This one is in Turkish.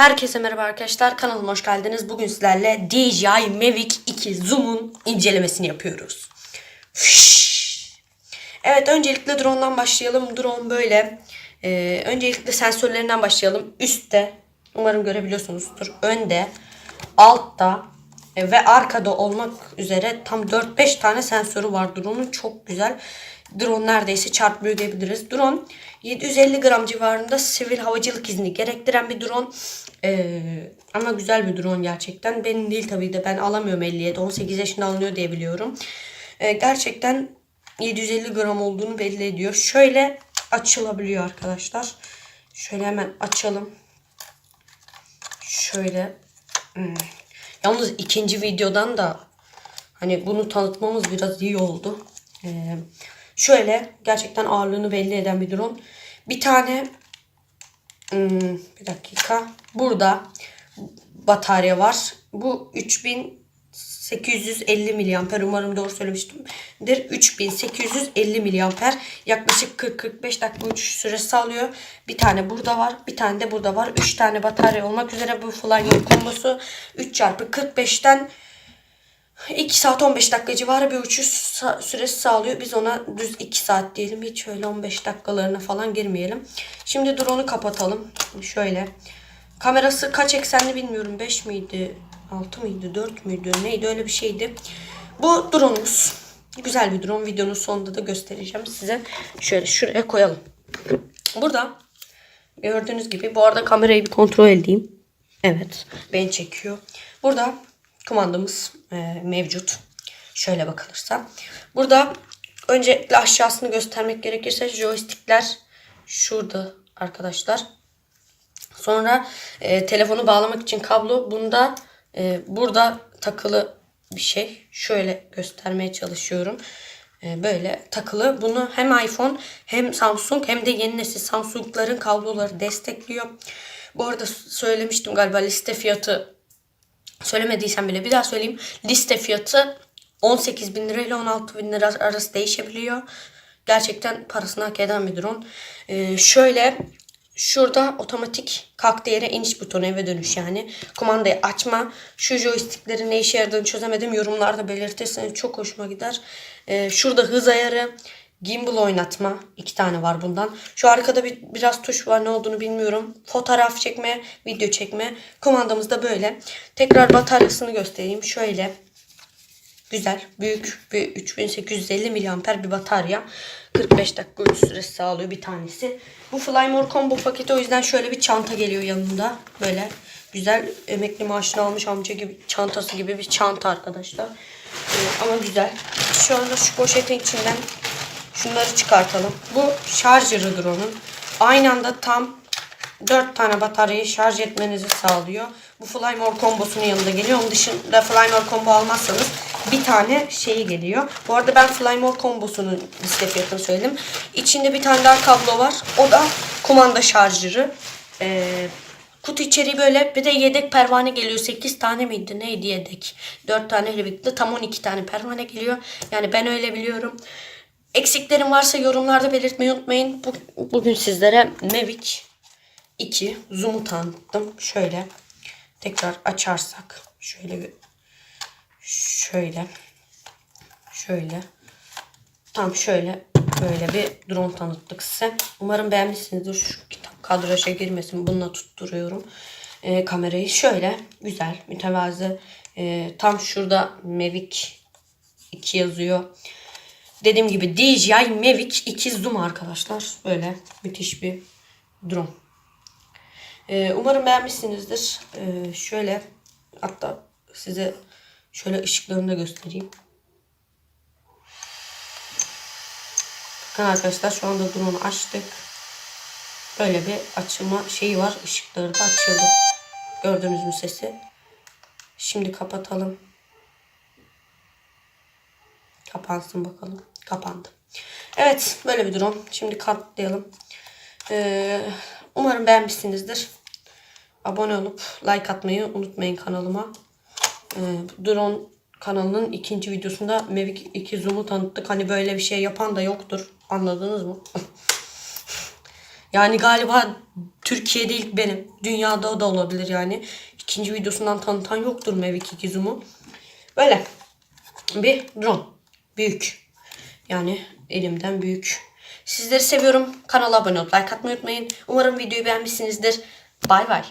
Herkese merhaba arkadaşlar. Kanalıma hoş geldiniz. Bugün sizlerle DJI Mavic 2 Zoom'un incelemesini yapıyoruz. Fış. Evet öncelikle drone'dan başlayalım. Drone böyle. Ee, öncelikle sensörlerinden başlayalım. Üstte umarım görebiliyorsunuzdur. Önde, altta ve arkada olmak üzere tam 4-5 tane sensörü var drone'un. Çok güzel. Drone neredeyse çarpmıyor diyebiliriz. Drone 750 gram civarında sivil havacılık izni gerektiren bir drone. Ee, ama güzel bir drone gerçekten. Benim değil tabii de ben alamıyorum 57. 18 yaşında alınıyor diye biliyorum. Ee, gerçekten 750 gram olduğunu belli ediyor. Şöyle açılabiliyor arkadaşlar. Şöyle hemen açalım. Şöyle. Hmm. Yalnız ikinci videodan da hani bunu tanıtmamız biraz iyi oldu. Ee, şöyle gerçekten ağırlığını belli eden bir drone. Bir tane hmm, bir dakika. Burada batarya var. Bu 3850 miliamper umarım doğru söylemiştimdir. 3850 miliamper yaklaşık 40-45 dakika uçuş süresi sağlıyor. Bir tane burada var. Bir tane de burada var. 3 tane batarya olmak üzere bu Flyer kombosu 3 çarpı 45'ten 2 saat 15 dakika civarı bir uçuş süresi sağlıyor. Biz ona düz 2 saat diyelim. Hiç öyle 15 dakikalarına falan girmeyelim. Şimdi drone'u kapatalım. Şöyle. Kamerası kaç eksenli bilmiyorum. 5 miydi? 6 mıydı? 4 müydü? Neydi? Öyle bir şeydi. Bu drone'umuz. Güzel bir drone. Videonun sonunda da göstereceğim size. Şöyle şuraya koyalım. Burada gördüğünüz gibi bu arada kamerayı bir kontrol edeyim. Evet. Beni çekiyor. Burada kumandamız e, mevcut. Şöyle bakılırsa. Burada öncelikle aşağısını göstermek gerekirse joystickler şurada arkadaşlar. Sonra e, telefonu bağlamak için kablo. Bunda e, burada takılı bir şey. Şöyle göstermeye çalışıyorum. E, böyle takılı. Bunu hem iPhone hem Samsung hem de yeni nesil Samsung'ların kabloları destekliyor. Bu arada söylemiştim galiba liste fiyatı söylemediysem bile bir daha söyleyeyim. Liste fiyatı 18 bin lira ile 16 bin lira arası değişebiliyor. Gerçekten parasını hak eden bir drone. Ee, şöyle şurada otomatik kalktığı yere iniş butonu eve dönüş yani. Kumandayı açma. Şu joysticklerin ne işe yaradığını çözemedim. Yorumlarda belirtirseniz çok hoşuma gider. Ee, şurada hız ayarı. Gimbal oynatma. iki tane var bundan. Şu arkada bir, biraz tuş var. Ne olduğunu bilmiyorum. Fotoğraf çekme, video çekme. Kumandamız da böyle. Tekrar bataryasını göstereyim. Şöyle. Güzel. Büyük bir 3850 miliamper bir batarya. 45 dakika uç süresi sağlıyor bir tanesi. Bu Flymore Combo paketi o yüzden şöyle bir çanta geliyor yanında. Böyle güzel emekli maaşını almış amca gibi çantası gibi bir çanta arkadaşlar. Ee, ama güzel. Şu anda şu poşetin içinden şunları çıkartalım. Bu şarjırıdır onun. Aynı anda tam 4 tane bataryayı şarj etmenizi sağlıyor. Bu Flymore kombosunun yanında geliyor. Onun dışında Flymore combo almazsanız bir tane şeyi geliyor. Bu arada ben Flymore kombosunun liste fiyatını söyledim. İçinde bir tane daha kablo var. O da kumanda şarjırı. Ee, kutu içeriği böyle bir de yedek pervane geliyor. 8 tane miydi neydi yedek? 4 tane birlikte tam 12 tane pervane geliyor. Yani ben öyle biliyorum. Eksiklerim varsa yorumlarda belirtmeyi unutmayın. Bu- Bugün sizlere Mavic 2 zoom'u tanıttım. Şöyle tekrar açarsak şöyle bir şöyle şöyle tam şöyle böyle bir drone tanıttık size. Umarım beğenmişsinizdir. Şu kitap kadraja girmesin. Bununla tutturuyorum Ee, kamerayı. Şöyle güzel, mütevazı. Ee, tam şurada Mavic 2 yazıyor. Dediğim gibi DJI Mavic 2 Zoom arkadaşlar. Böyle müthiş bir drone. Ee, umarım beğenmişsinizdir. Ee, şöyle hatta size şöyle ışıklarını da göstereyim. Bakın arkadaşlar şu anda drone'u açtık. Böyle bir açılma şeyi var. Işıkları da açıldı. Gördünüz mü sesi? Şimdi kapatalım. Kapansın bakalım. Kapandı. Evet böyle bir drone. Şimdi katlayalım. Ee, umarım beğenmişsinizdir. Abone olup like atmayı unutmayın kanalıma. Ee, drone kanalının ikinci videosunda Mavic 2 Zoom'u tanıttık. Hani böyle bir şey yapan da yoktur. Anladınız mı? Yani galiba Türkiye'de ilk benim. Dünyada o da olabilir yani. İkinci videosundan tanıtan yoktur Mavic 2 Zoom'u. Böyle bir drone. Büyük. Yani elimden büyük. Sizleri seviyorum. Kanala abone olup like atmayı unutmayın. Umarım videoyu beğenmişsinizdir. Bay bay.